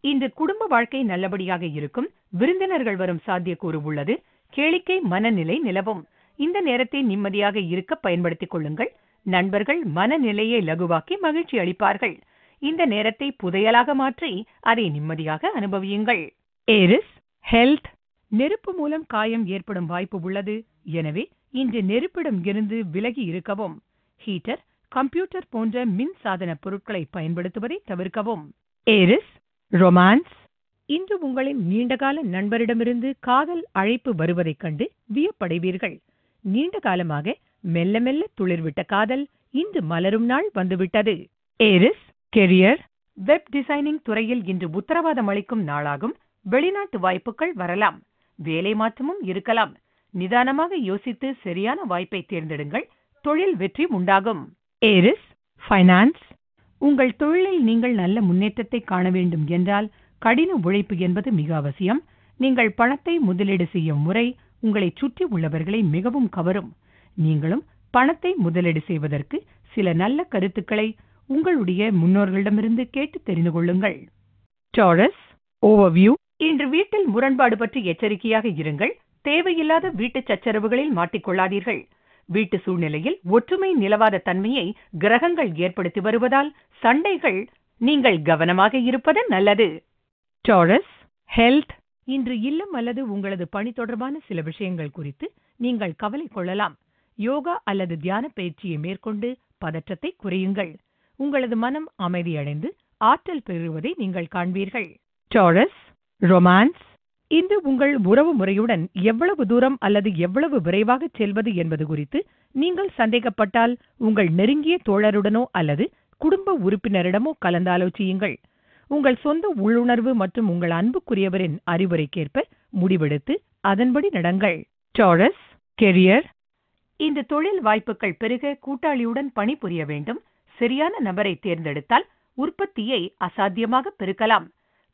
இன்று குடும்ப வாழ்க்கை நல்லபடியாக இருக்கும் விருந்தினர்கள் வரும் சாத்தியக்கூறு உள்ளது. கேளிக்கை மனநிலை நிலவும். இந்த நேரத்தை நிம்மதியாக இருக்க பயன்படுத்திக் கொள்ளுங்கள். நண்பர்கள் மனநிலையை லகுவாக்கி மகிழ்ச்சி அளிப்பார்கள். இந்த நேரத்தை புதையலாக மாற்றி அதை நிம்மதியாக அனுபவியுங்கள். ஏரிஸ் ஹெல்த் நெருப்பு மூலம் காயம் ஏற்படும் வாய்ப்பு உள்ளது. எனவே இன்று நெருப்பிடம் இருந்து விலகி இருக்கவும். ஹீட்டர் கம்ப்யூட்டர் போன்ற மின் சாதன பொருட்களை பயன்படுத்துவதை தவிர்க்கவும். Aries romance. இன்று உங்களின் நீண்டகால நண்பரிடமிருந்து காதல் அழைப்பு வருவதைக் கண்டு வியப்படைவீர்கள். நீண்ட காலமாக மெல்ல மெல்ல துளிர்விட்ட காதல் இன்று மலரும் நாள் வந்துவிட்டது. ஏரிஸ் கெரியர் வெப் டிசைனிங் துறையில் இன்று உத்தரவாதம் அளிக்கும் நாளாகும். வெளிநாட்டு வாய்ப்புகள் வரலாம். வேலை மாற்றமும் இருக்கலாம். நிதானமாக யோசித்து சரியான வாய்ப்பை தேர்ந்தெடுங்கள். தொழில் வெற்றி உண்டாகும். ஏரிஸ் ஃபைனான்ஸ் உங்கள் தொழிலில் நீங்கள் நல்ல முன்னேற்றத்தை காண வேண்டும் என்றால் கடின உழைப்பு என்பது மிக அவசியம். நீங்கள் பணத்தை முதலீடு செய்யும் முறை உங்களை சுற்றி உள்ளவர்களை மிகவும் கவரும். நீங்களும் பணத்தை முதலீடு செய்வதற்கு சில நல்ல கருத்துக்களை உங்களுடைய முன்னோர்களிடமிருந்து கேட்டு தெரிந்து கொள்ளுங்கள். டாரஸ் ஓவர்வியூ இன்று வீட்டில் முரண்பாடு பற்றி எச்சரிக்கையாக இருங்கள். தேவையில்லாத வீட்டு சச்சரவுகளில் மாட்டிக்கொள்ளாதீர்கள். வீட்டு சூழ்நிலையில் ஒற்றுமை நிலவாத தன்மையை கிரகங்கள் ஏற்படுத்தி வருவதால் சண்டைகள் நீங்கள் கவனமாக இருப்பது நல்லது. டாரஸ் ஹெல்த் இன்று இல்லம் அல்லது உங்களது பணி தொடர்பான சில விஷயங்கள் குறித்து நீங்கள் கவலை கொள்ளலாம். யோகா அல்லது தியான பயிற்சியை மேற்கொண்டு பதற்றத்தை குறையுங்கள். உங்களது மனம் அமைதியடைந்து ஆற்றல் பெறுவதை நீங்கள் காண்பீர்கள். டாரஸ் ரொமான்ஸ் இன்று உங்கள் உறவு முறையுடன் எவ்வளவு தூரம் அல்லது எவ்வளவு விரைவாக செல்வது என்பது குறித்து நீங்கள் சந்தேகப்பட்டால் உங்கள் நெருங்கிய தோழருடனோ அல்லது குடும்ப உறுப்பினரிடமோ கலந்தாலோசியுங்கள். உங்கள் சொந்த உள்ளுணர்வு மற்றும் உங்கள் அன்புக்குரியவரின் அறிவுரைக்கேற்ப முடிவெடுத்து அதன்படி நடங்கள். டாரஸ் கெரியர் இந்த தொழில் வாய்ப்புகள் பெருக கூட்டாளியுடன் பணிபுரிய வேண்டும். சரியான நபரை தேர்ந்தெடுத்தால் உற்பத்தியை அசாத்தியமாக பெருக்கலாம்.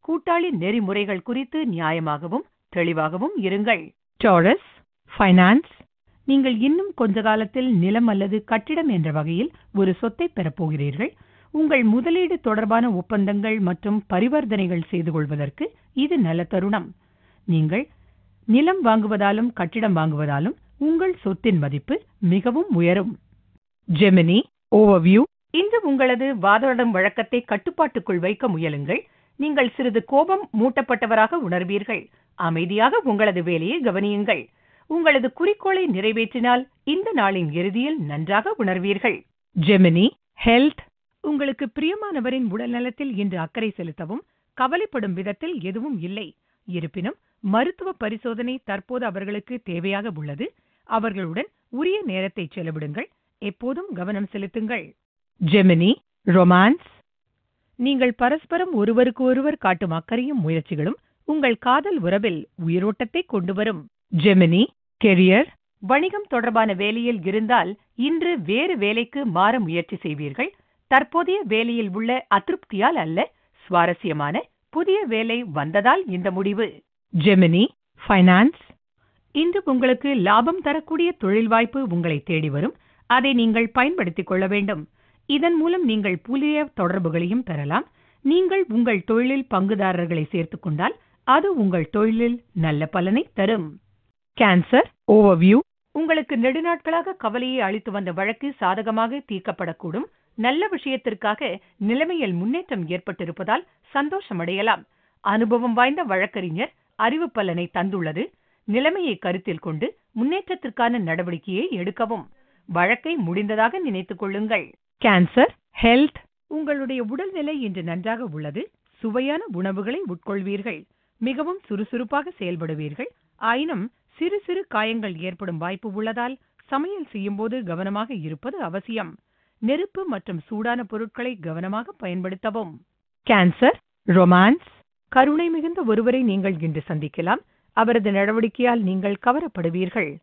கூட்டாளி நெறிமுறைகள் குறித்து நியாயமாகவும் தெளிவாகவும் இருங்கள். டாரஸ் ஃபைனான்ஸ் நீங்கள் இன்னும் கொஞ்ச காலத்தில் நிலம் அல்லது கட்டிடம் என்ற வகையில் ஒரு சொத்தை பெறப்போகிறீர்கள் உங்கள் முதலீடு தொடர்பான ஒப்பந்தங்கள் மற்றும் பரிவர்த்தனைகள் செய்து கொள்வதற்கு இது நல்ல தருணம். நீங்கள் நிலம் வாங்குவதாலும் கட்டிடம் வாங்குவதாலும் உங்கள் சொத்தின் மதிப்பு மிகவும் உயரும். ஜெமினி ஓவர்வியூ இன்று உங்களது வாதாடும் வழக்கத்தை கட்டுப்பாட்டுக்குள் வைக்க முயலுங்கள். நீங்கள் சிறிது கோபம் மூட்டப்பட்டவராக உணர்வீர்கள். அமைதியாக உங்களது வேலையை கவனியுங்கள். உங்களது குறிக்கோளை நிறைவேற்றினால் இந்த நாளின் இறுதியில் நன்றாக உணர்வீர்கள். Gemini health. உங்களுக்கு பிரியமானவரின் உடல்நலத்தில் இன்று அக்கறை செலுத்தவும் கவலைப்படும் விதத்தில் எதுவும் இல்லை. இருப்பினும் மருத்துவ பரிசோதனை தற்போது அவர்களுக்கு தேவையாக உள்ளது. அவர்களுடன் உரிய நேரத்தை செலவிடுங்கள். எப்போதும் கவனம் செலுத்துங்கள். Gemini romance. நீங்கள் பரஸ்பரம் ஒருவருக்கு ஒருவர் காட்டும் அக்கறையும் முயற்சிகளும் உங்கள் காதல் உறவில் உயிரோட்டத்தை கொண்டு வரும் ஜெமினி கெரியர் வணிகம் தொடர்பான வேலையில் இருந்தால் இன்று வேறு வேலைக்கு மாற முயற்சி செய்வீர்கள். தற்போதைய வேலையில் உள்ள அதிருப்தியால் அல்ல சுவாரஸ்யமான புதிய வேலை வந்ததால் இந்த முடிவு. ஜெமினி ஃபைனான்ஸ் இன்று உங்களுக்கு லாபம் தரக்கூடிய தொழில் வாய்ப்பு உங்களை தேடி வரும். அதை நீங்கள் பயன்படுத்திக் கொள்ள வேண்டும். இதன் மூலம் நீங்கள் புதிய தொடர்புகளையும் பெறலாம். நீங்கள் உங்கள் தொழிலில் பங்குதாரர்களை சேர்த்துக் கொண்டால் அது உங்கள் தொழிலில் நல்ல பலனை தரும். கேன்சர் ஓவர்வியூ உங்களுக்கு நெடுநாட்களாக கவலையை அளித்து வந்த வழக்கு சாதகமாக தீர்க்கப்படக்கூடும். நல்ல விஷயத்திற்காக நிலைமையில் முன்னேற்றம் ஏற்பட்டிருப்பதால் சந்தோஷமடையலாம். அனுபவம் வாய்ந்த வழக்கறிஞர் அறிவு பலனை தந்துள்ளது. நிலைமையை கருத்தில் கொண்டு முன்னேற்றத்திற்கான நடவடிக்கையை எடுக்கவும். வழக்கை முடிந்ததாக நினைத்துக் கொள்ளுங்கள். கேன்சர் ஹெல்த் உங்களுடைய உடல்நிலை இன்று நன்றாக உள்ளது. சுவையான உணவுகளை உட்கொள்வீர்கள். மிகவும் சுறுசுறுப்பாக செயல்படுவீர்கள். ஆயினும் சிறு சிறு காயங்கள் ஏற்படும் வாய்ப்பு உள்ளதால் சமையல் செய்யும்போது கவனமாக இருப்பது அவசியம். நெருப்பு மற்றும் சூடான பொருட்களை கவனமாக பயன்படுத்தவும். கேன்சர் ரொமான்ஸ் கருணை மிகுந்த ஒருவரை நீங்கள் இன்று சந்திக்கலாம். அவரது நடவடிக்கையால் நீங்கள் கவரப்படுவீர்கள்.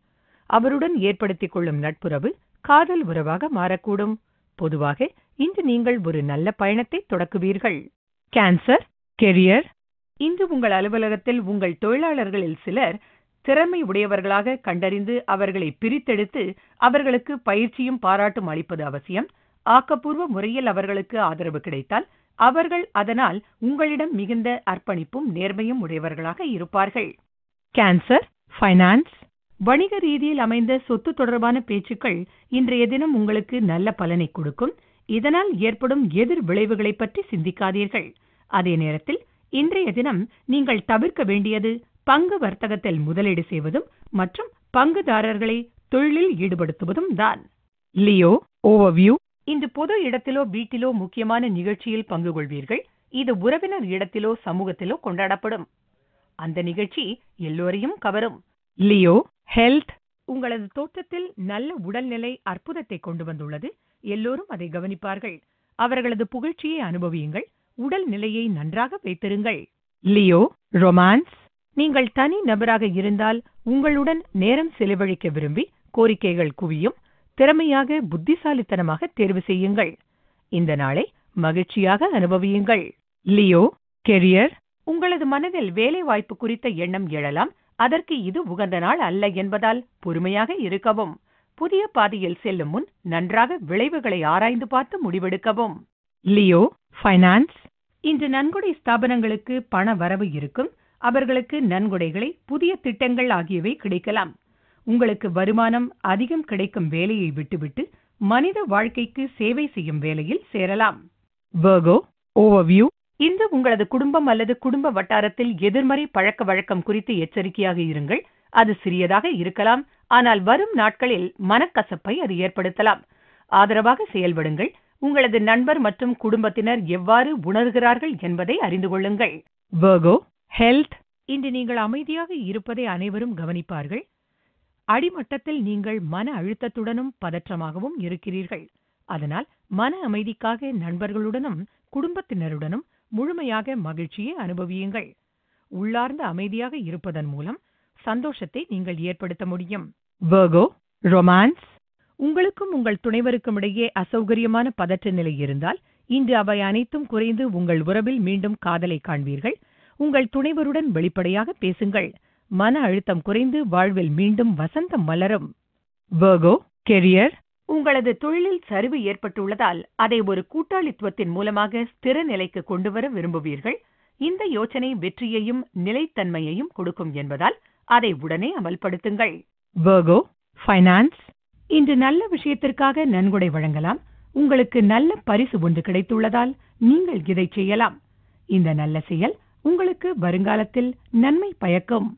அவருடன் ஏற்படுத்திக் கொள்ளும் நட்புறவு காதல் உறவாக மாறக்கூடும். பொதுவாக இன்று நீங்கள் ஒரு நல்ல பயணத்தை தொடக்குவீர்கள். கேன்சர் கெரியர் இன்று உங்கள் அலுவலகத்தில் உங்கள் தொழிலாளர்களில் சிலர் திறமை உடையவர்களாக கண்டறிந்து அவர்களை பிரித்தெடுத்து அவர்களுக்கு பயிற்சியும் பாராட்டும் அளிப்பது அவசியம். ஆக்கப்பூர்வ முறையில் அவர்களுக்கு ஆதரவு கிடைத்தால் அவர்கள் அதனால் உங்களிடம் மிகுந்த அர்ப்பணிப்பும் நேர்மையும் உடையவர்களாக இருப்பார்கள். கேன்சர் ஃபைனான்ஸ் வணிக ரீதியில் அமைந்த சொத்து தொடர்பான பேச்சுக்கள் இன்றைய தினம் உங்களுக்கு நல்ல பலனை கொடுக்கும். இதனால் ஏற்படும் எதிர் விளைவுகளை பற்றி சிந்திக்காதீர்கள். அதே நேரத்தில் இன்றைய தினம் நீங்கள் தவிர்க்க வேண்டியது பங்கு வர்த்தகத்தில் முதலீடு செய்வதும் மற்றும் பங்குதாரர்களை தொழிலில் ஈடுபடுத்துவதும் தான். லியோ ஓவர்வியூ இன்று பொது இடத்திலோ வீட்டிலோ முக்கியமான நிகழ்ச்சியில் பங்கு கொள்வீர்கள். இது உறவினர் இடத்திலோ சமூகத்திலோ கொண்டாடப்படும். அந்த நிகழ்ச்சி எல்லோரையும் கவரும். லியோ ஹெல்த் உங்களது தோற்றத்தில் நல்ல உடல்நிலை அற்புதத்தை கொண்டு வந்துள்ளது. எல்லோரும் அதை கவனிப்பார்கள். அவர்களது புகழ்ச்சியை அனுபவியுங்கள். உடல் நிலையை நன்றாக வைத்திருங்கள். லியோ ரொமான்ஸ் நீங்கள் தனி நபராக இருந்தால் உங்களுடன் நேரம் செலவழிக்க விரும்பி கோரிக்கைகள் குவியும். திறமையாக புத்திசாலித்தனமாக தேர்வு செய்யுங்கள். இந்த நாளை மகிழ்ச்சியாக அனுபவியுங்கள். லியோ கெரியர் உங்களது மனதில் வேலை வாய்ப்பு குறித்த எண்ணம் எழலாம். அதற்கு இது உகந்த நாள் அல்ல என்பதால் பொறுமையாக இருக்கவும். புதிய பாதையில் செல்லும் முன் நன்றாக விளைவுகளை ஆராய்ந்து பார்த்து முடிவெடுக்கவும். லியோ ஃபைனான்ஸ் இன்று நன்கொடை ஸ்தாபனங்களுக்கு பண வரவு இருக்கும். அவர்களுக்கு நன்கொடைகளை புதிய திட்டங்கள் ஆகியவை கிடைக்கலாம். உங்களுக்கு வருமானம் அதிகம் கிடைக்கும் வேலையை விட்டுவிட்டு மனித வாழ்க்கைக்கு சேவை செய்யும் வேலையில் சேரலாம். வர்கோ ஓவர்வியூ இன்று உங்களது குடும்பம் அல்லது குடும்ப வட்டாரத்தில் எதிர்மறை பழக்க வழக்கம் குறித்து எச்சரிக்கையாக இருங்கள். அது சிறியதாக இருக்கலாம். ஆனால் வரும் நாட்களில் மனக்கசப்பை அது ஏற்படுத்தலாம். ஆதரவாக செயல்படுங்கள். உங்களது நண்பர் மற்றும் குடும்பத்தினர் எவ்வாறு உணர்கிறார்கள் என்பதை அறிந்து கொள்ளுங்கள். வர்கோ ஹெல்த் இன்று நீங்கள் அமைதியாக இருப்பதை அனைவரும் கவனிப்பார்கள். அடிமட்டத்தில் நீங்கள் மன அழுத்தத்துடனும் பதற்றமாகவும் இருக்கிறீர்கள். அதனால் மன அமைதிக்காக நண்பர்களுடனும் குடும்பத்தினருடனும் முழுமையாக மகிழ்ச்சியை அனுபவியுங்கள். உள்ளார்ந்த அமைதியாக இருப்பதன் மூலம் சந்தோஷத்தை நீங்கள் ஏற்படுத்த முடியும். வர்கோ ரொமான்ஸ் உங்களுக்கும் உங்கள் துணைவருக்கும் இடையே அசௌகரியமான பதற்ற நிலை இருந்தால் இன்று அவை அனைத்தும் குறைந்து உங்கள் உறவில் மீண்டும் காதலை காண்பீர்கள். உங்கள் துணைவருடன் வெளிப்படையாக பேசுங்கள். மன அழுத்தம் குறைந்து வாழ்வில் மீண்டும் வசந்தம் மலரும். வர்கோ கெரியர் உங்களது தொழிலில் சரிவு ஏற்பட்டுள்ளதால் அதை ஒரு கூட்டாளித்துவத்தின் மூலமாக ஸ்திர நிலைக்கு கொண்டுவர விரும்புவீர்கள். இந்த யோசனை வெற்றியையும் நிலைத்தன்மையையும் கொடுக்கும் என்பதால் அதை உடனே அமல்படுத்துங்கள். வர்கோ ஃபைனான்ஸ் இன்று நல்ல விஷயத்திற்காக நன்கொடை வழங்கலாம். உங்களுக்கு நல்ல பரிசு ஒன்று கிடைத்துள்ளதால் நீங்கள் இதை செய்யலாம். இந்த நல்ல செயல் உங்களுக்கு வருங்காலத்தில் நன்மை பயக்கும்.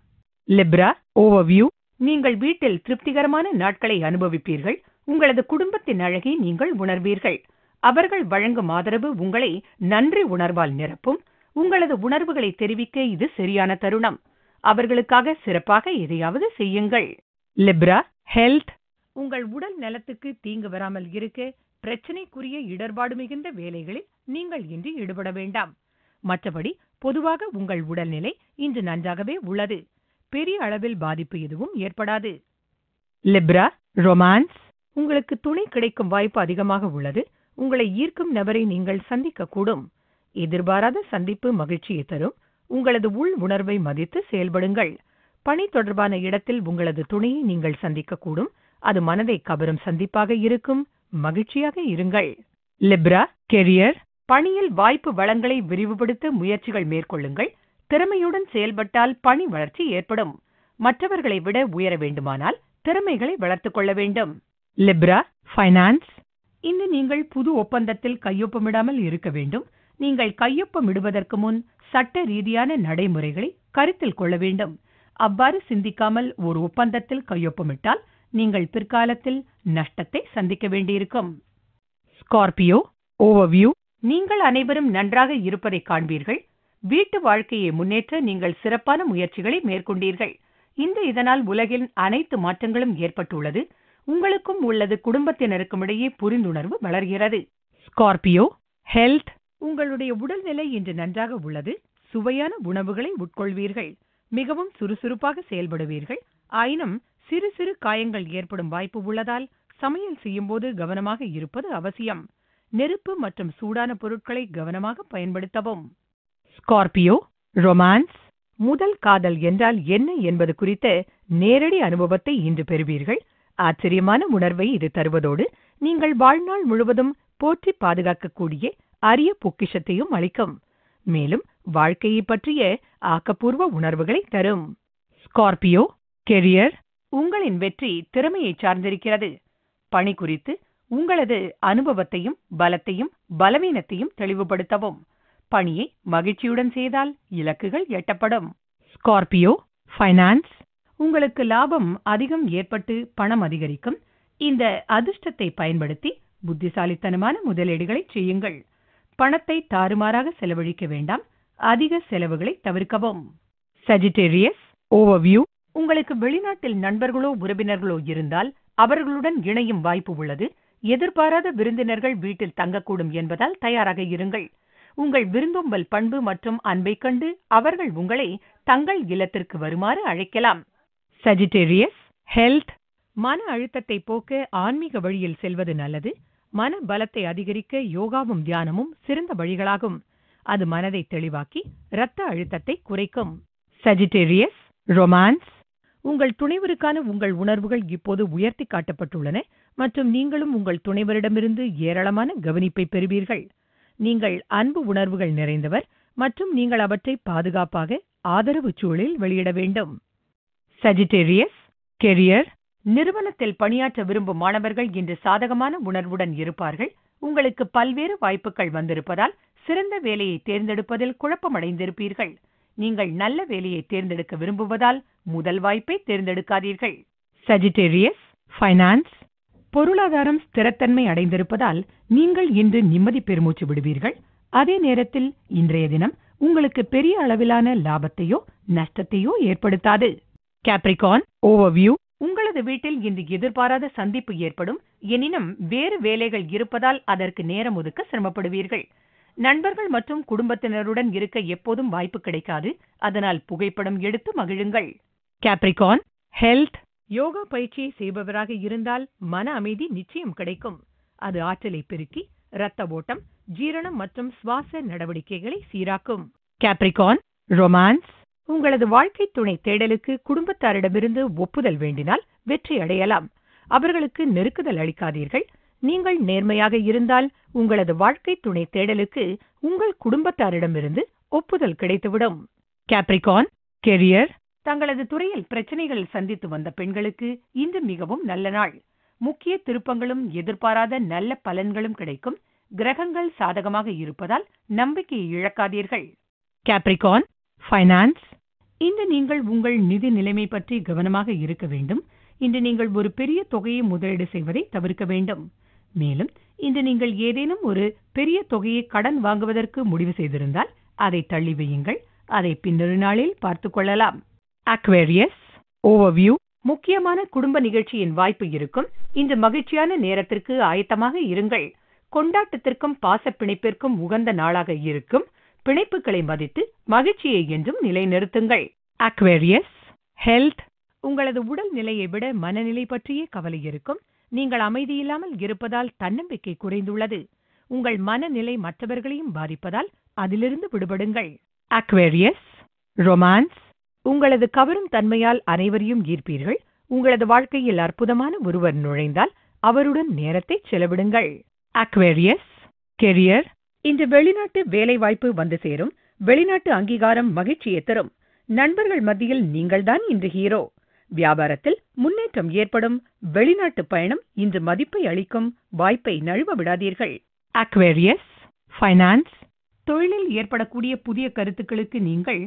லிப்ரா ஓவர்வியூ நீங்கள் வீட்டில் திருப்திகரமான நாட்களை அனுபவிப்பீர்கள். உங்களது குடும்பத்தின் அழகை நீங்கள் உணர்வீர்கள். அவர்கள் வழங்கும் ஆதரவு உங்களை நன்றி உணர்வால் நிரப்பும். உங்களது உணர்வுகளை தெரிவிக்க இது சரியான தருணம். அவர்களுக்காக சிறப்பாக எதையாவது செய்யுங்கள். லிப்ரா ஹெல்த் உங்கள் உடல் நலத்துக்கு தீங்கு வராமல் இருக்க பிரச்சனைக்குரிய இடர்பாடு மிகுந்த வேலைகளில் நீங்கள் இன்று ஈடுபட வேண்டாம். மற்றபடி பொதுவாக உங்கள் உடல்நிலை இன்று நன்றாகவே உள்ளது. பெரிய அளவில் பாதிப்பு எதுவும் ஏற்படாது. லிப்ரா ரொமான்ஸ் உங்களுக்கு துணை கிடைக்கும் வாய்ப்பு அதிகமாக உள்ளது. உங்களை ஈர்க்கும் நபரை நீங்கள் சந்திக்கக்கூடும். எதிர்பாராத சந்திப்பு மகிழ்ச்சியை தரும். உங்களது உள் உணர்வை மதித்து செயல்படுங்கள். பணி தொடர்பான இடத்தில் உங்களது துணையை நீங்கள் சந்திக்கக்கூடும். அது மனதை கவரும் சந்திப்பாக இருக்கும். மகிழ்ச்சியாக இருங்கள். லிப்ரா கெரியர் பணியில் வாய்ப்பு வளங்களை விரிவுபடுத்த முயற்சிகள் மேற்கொள்ளுங்கள். திறமையுடன் செயல்பட்டால் பணி வளர்ச்சி ஏற்படும். மற்றவர்களை விட உயர வேண்டுமானால் திறமைகளை வளர்த்துக் கொள்ள வேண்டும். லிப்ரா ஃபைனான்ஸ் இன்று நீங்கள் புது ஒப்பந்தத்தில் கையொப்பமிடாமல் இருக்க வேண்டும். நீங்கள் கையொப்பமிடுவதற்கு முன் சட்ட ரீதியான நடைமுறைகளை கருத்தில் கொள்ள வேண்டும். அவ்வாறு சிந்திக்காமல் ஒரு ஒப்பந்தத்தில் கையொப்பமிட்டால் நீங்கள் பிற்காலத்தில் நஷ்டத்தை சந்திக்க வேண்டியிருக்கும். ஸ்கார்பியோ ஓவர்வியூ நீங்கள் அனைவரும் நன்றாக இருப்பதை காண்பீர்கள். வீட்டு வாழ்க்கையை முன்னேற்ற நீங்கள் சிறப்பான முயற்சிகளை மேற்கொண்டீர்கள். இந்த இதனால் உலகின் அனைத்து மாற்றங்களும் ஏற்பட்டுள்ளது. உங்களுக்கும் உள்ளது குடும்பத்தினருக்கும் இடையே புரிந்துணர்வு வளர்கிறது. ஸ்கார்பியோ ஹெல்த் உங்களுடைய உடல்நிலை இன்று நன்றாக உள்ளது. சுவையான உணவுகளை உட்கொள்வீர்கள். மிகவும் சுறுசுறுப்பாக செயல்படுவீர்கள். ஆயினும் சிறு சிறு காயங்கள் ஏற்படும் வாய்ப்பு உள்ளதால் சமையல் செய்யும்போது கவனமாக இருப்பது அவசியம். நெருப்பு மற்றும் சூடான பொருட்களை கவனமாக பயன்படுத்தவும். ஸ்கார்பியோ ரொமான்ஸ் முதல் காதல் என்றால் என்ன என்பது குறித்த நேரடி அனுபவத்தை இன்று பெறுவீர்கள். ஆச்சரியமான உணர்வை இது தருவதோடு நீங்கள் வாழ்நாள் முழுவதும் போற்றி பாதுகாக்கக்கூடிய அரிய பொக்கிஷத்தையும் அளிக்கும். மேலும் வாழ்க்கையை பற்றிய ஆக்கப்பூர்வ உணர்வுகளை தரும். ஸ்கார்பியோ கெரியர் உங்களின் வெற்றி திறமையை சார்ந்திருக்கிறது. பணி குறித்து உங்களது அனுபவத்தையும் பலத்தையும் பலவீனத்தையும் தெளிவுபடுத்தவும். பணியை மகிழ்ச்சியுடன் செய்தால் இலக்குகள் எட்டப்படும். ஸ்கார்பியோ ஃபைனான்ஸ் உங்களுக்கு லாபம் அதிகம் ஏற்பட்டு பணம் அதிகரிக்கும். இந்த அதிர்ஷ்டத்தை பயன்படுத்தி புத்திசாலித்தனமான முதலீடுகளை செய்யுங்கள். பணத்தை தாறுமாறாக செலவழிக்க வேண்டாம். அதிக செலவுகளை தவிர்க்கவும். சஜிடேரியஸ் ஓவர்வியூ உங்களுக்கு வெளிநாட்டில் நண்பர்களோ உறவினர்களோ இருந்தால் அவர்களுடன் இணையும் வாய்ப்பு உள்ளது. எதிர்பாராத விருந்தினர்கள் வீட்டில் தங்கக்கூடும் என்பதால் தயாராக இருங்கள். உங்கள் விருந்தோம்பல் பண்பு மற்றும் அன்பை கண்டு அவர்கள் உங்களை தங்கள் இல்லத்திற்கு வருமாறு அழைக்கலாம். சஜிடேரியஸ் ஹெல்த் மன அழுத்தத்தை போக்க ஆன்மீக வழியில் செல்வது நல்லது. மன பலத்தை அதிகரிக்க யோகாவும் தியானமும் சிறந்த வழிகளாகும். அது மனதை தெளிவாக்கி இரத்த அழுத்தத்தை குறைக்கும். சஜிடேரியஸ் ரொமான்ஸ் உங்கள் துணைவருக்கான உங்கள் உணர்வுகள் இப்போது உயர்த்தி காட்டப்பட்டுள்ளன மற்றும் நீங்களும் உங்கள் துணைவரிடமிருந்து ஏராளமான கவனிப்பை பெறுவீர்கள். நீங்கள் அன்பு உணர்வுகள் நிறைந்தவர் மற்றும் நீங்கள் அவற்றை பாதுகாப்பாக ஆதரவு சூழலில் வெளியிட வேண்டும். சஜிடேரியஸ் கெரியர் நிறுவனத்தில் பணியாற்ற விரும்பும் மாணவர்கள் இன்று சாதகமான உணர்வுடன் இருப்பார்கள். உங்களுக்கு பல்வேறு வாய்ப்புகள் வந்திருப்பதால் சிறந்த வேலையை தேர்ந்தெடுப்பதில் குழப்பமடைந்திருப்பீர்கள். நீங்கள் நல்ல வேலையை தேர்ந்தெடுக்க விரும்புவதால் முதல் வாய்ப்பை தேர்ந்தெடுக்காதீர்கள். சஜிடேரியஸ் ஃபைனான்ஸ் பொருளாதாரம் ஸ்திரத்தன்மை அடைந்திருப்பதால் நீங்கள் இன்று நிம்மதி பெருமூச்சு விடுவீர்கள். அதே நேரத்தில் இன்றைய தினம் உங்களுக்கு பெரிய அளவிலான லாபத்தையோ நஷ்டத்தையோ ஏற்படுத்தாது. கேப்ரிகான் ஓவர்வியூ உங்களது வீட்டில் இன்று எதிர்பாராத சந்திப்பு ஏற்படும். எனினும் வேறு வேலைகள் இருப்பதால் அதற்கு நேரம் ஒதுக்க சிரமப்படுவீர்கள். நண்பர்கள் மற்றும் குடும்பத்தினருடன் இருக்க எப்போதும் வாய்ப்பு கிடைக்காது. அதனால் புகைப்படம் எடுத்து மகிழுங்கள். கேப்ரிகான் ஹெல்த் யோகா பயிற்சியை செய்பவராக இருந்தால் மன அமைதி நிச்சயம் கிடைக்கும். அது ஆற்றலை பெருக்கி இரத்த ஓட்டம் ஜீரணம் மற்றும் சுவாச நடவடிக்கைகளை சீராக்கும். கேப்ரிகான் ரொமான்ஸ் உங்களது வாழ்க்கை துணை தேடலுக்கு குடும்பத்தாரிடமிருந்து ஒப்புதல் வேண்டினால் வெற்றி அடையலாம். அவர்களுக்கு நெருக்குதல் அளிக்காதீர்கள். நீங்கள் நேர்மையாக இருந்தால் உங்களது வாழ்க்கை துணை தேடலுக்கு உங்கள் குடும்பத்தாரிடமிருந்து ஒப்புதல் கிடைத்துவிடும். கேப்ரிகான் கெரியர் தங்களது துறையில் பிரச்சனைகள் சந்தித்து வந்த பெண்களுக்கு இன்று மிகவும் நல்ல நாள். முக்கிய திருப்பங்களும் எதிர்பாராத நல்ல பலன்களும் கிடைக்கும். கிரகங்கள் சாதகமாக இருப்பதால் நம்பிக்கையை இழக்காதீர்கள். கேப்ரிகான் ஃபைனான்ஸ் இன்று நீங்கள் உங்கள் நிதி நிலைமை பற்றி கவனமாக இருக்க வேண்டும். இன்று நீங்கள் ஒரு பெரிய தொகையை முதலீடு செய்வதை தவிர்க்க வேண்டும். மேலும் இன்று நீங்கள் ஏதேனும் ஒரு பெரிய தொகையை கடன் வாங்குவதற்கு முடிவு செய்திருந்தால் அதை தள்ளி வையுங்கள். அதை பின்னொரு நாளில் பார்த்து கொள்ளலாம். அக்வேரியஸ் ஓவர்வியூ முக்கியமான குடும்ப நிகழ்ச்சியின் வாய்ப்பு இருக்கும். இன்று மகிழ்ச்சியான நேரத்திற்கு ஆயத்தமாக இருங்கள். கொண்டாட்டத்திற்கும் பாசப்பிணைப்பிற்கும் உகந்த நாளாக இருக்கும். பிணைப்புகளை மதித்து மகிழ்ச்சியை என்றும் நிலைநிறுத்துங்கள். அக்வேரியஸ் ஹெல்த் உங்களது உடல் நிலையை விட மனநிலை பற்றியே கவலை இருக்கும். நீங்கள் அமைதியில்லாமல் இருப்பதால் தன்னம்பிக்கை குறைந்துள்ளது. உங்கள் மனநிலை மற்றவர்களையும் பாதிப்பதால் அதிலிருந்து விடுபடுங்கள். அக்வேரியஸ் ரொமான்ஸ் உங்களது கவரும் தன்மையால் அனைவரையும் ஈர்ப்பீர்கள். உங்களது வாழ்க்கையில் அற்புதமான ஒருவர் நுழைந்தால் அவருடன் நேரத்தை செலவிடுங்கள். அக்வேரியஸ் கெரியர் இன்று வெளிநாட்டு வேலைவாய்ப்பு வந்து சேரும். வெளிநாட்டு அங்கீகாரம் மகிழ்ச்சியை தரும். நண்பர்கள் மத்தியில் நீங்கள்தான் இன்று ஹீரோ. வியாபாரத்தில் முன்னேற்றம் ஏற்படும். வெளிநாட்டு பயணம் இன்று மதிப்பை அளிக்கும். வாய்ப்பை நழுவ விடாதீர்கள். அக்வேரியஸ் ஃபைனான்ஸ் தொழிலில் ஏற்படக்கூடிய புதிய கருத்துக்களுக்கு நீங்கள்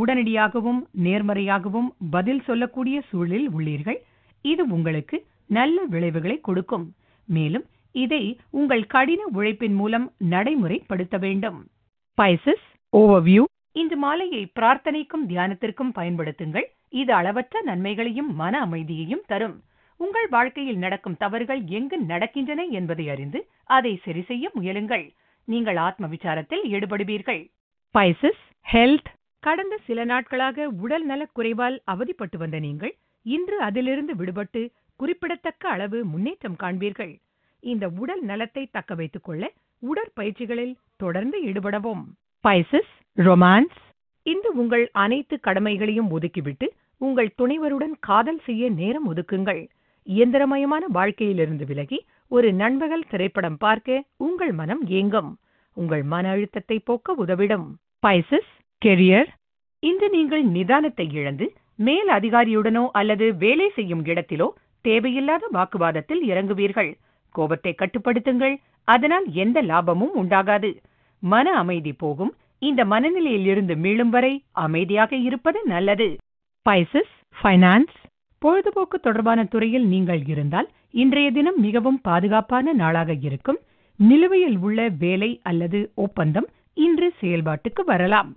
உடனடியாகவும் நேர்மறையாகவும் பதில் சொல்லக்கூடிய சூழலில் உள்ளீர்கள். இது உங்களுக்கு நல்ல விளைவுகளை கொடுக்கும். மேலும் இதை உங்கள் கடின உழைப்பின் மூலம் நடைமுறைப்படுத்த வேண்டும். பைசஸ் ஓவர்வியூ இன்று மாலையை பிரார்த்தனைக்கும் தியானத்திற்கும் பயன்படுத்துங்கள். இது அளவற்ற நன்மைகளையும் மன அமைதியையும் தரும். உங்கள் வாழ்க்கையில் நடக்கும் தவறுகள் எங்கு நடக்கின்றன என்பதை அறிந்து அதை சரி செய்ய முயலுங்கள். நீங்கள் ஆத்ம விசாரத்தில் ஈடுபடுவீர்கள். பைசஸ் ஹெல்த் கடந்த சில நாட்களாக உடல் நலக் குறைவால் அவதிப்பட்டு வந்த நீங்கள் இன்று அதிலிருந்து விடுபட்டு குறிப்பிடத்தக்க அளவு முன்னேற்றம் காண்பீர்கள். இந்த உடல் நலத்தை தக்க வைத்துக் கொள்ள உடற்பயிற்சிகளில் தொடர்ந்து ஈடுபடவும். பைசஸ் ரொமான்ஸ் இன்று உங்கள் அனைத்து கடமைகளையும் ஒதுக்கிவிட்டு உங்கள் துணைவருடன் காதல் செய்ய நேரம் ஒதுக்குங்கள். இயந்திரமயமான வாழ்க்கையிலிருந்து விலகி ஒரு நண்பகல் திரைப்படம் பார்க்க உங்கள் மனம் ஏங்கும். உங்கள் மன அழுத்தத்தை போக்க உதவிடும். பைசஸ் கெரியர் இன்று நீங்கள் நிதானத்தை இழந்து மேல் அதிகாரியுடனோ அல்லது வேலை செய்யும் இடத்திலோ தேவையில்லாத வாக்குவாதத்தில் இறங்குவீர்கள். கோபத்தை கட்டுப்படுத்துங்கள். அதனால் எந்த லாபமும் உண்டாகாது. மன அமைதி போகும். இந்த மனநிலையில் இருந்து மீளும் வரை அமைதியாக இருப்பது நல்லது. பைசஸ் ஃபைனான்ஸ் பொழுதுபோக்கு தொடர்பான துறையில் நீங்கள் இருந்தால் இன்றைய தினம் மிகவும் பாதுகாப்பான நாளாக இருக்கும். நிலுவையில் உள்ள வேலை அல்லது ஒப்பந்தம் இன்று செயல்பாட்டுக்கு வரலாம்.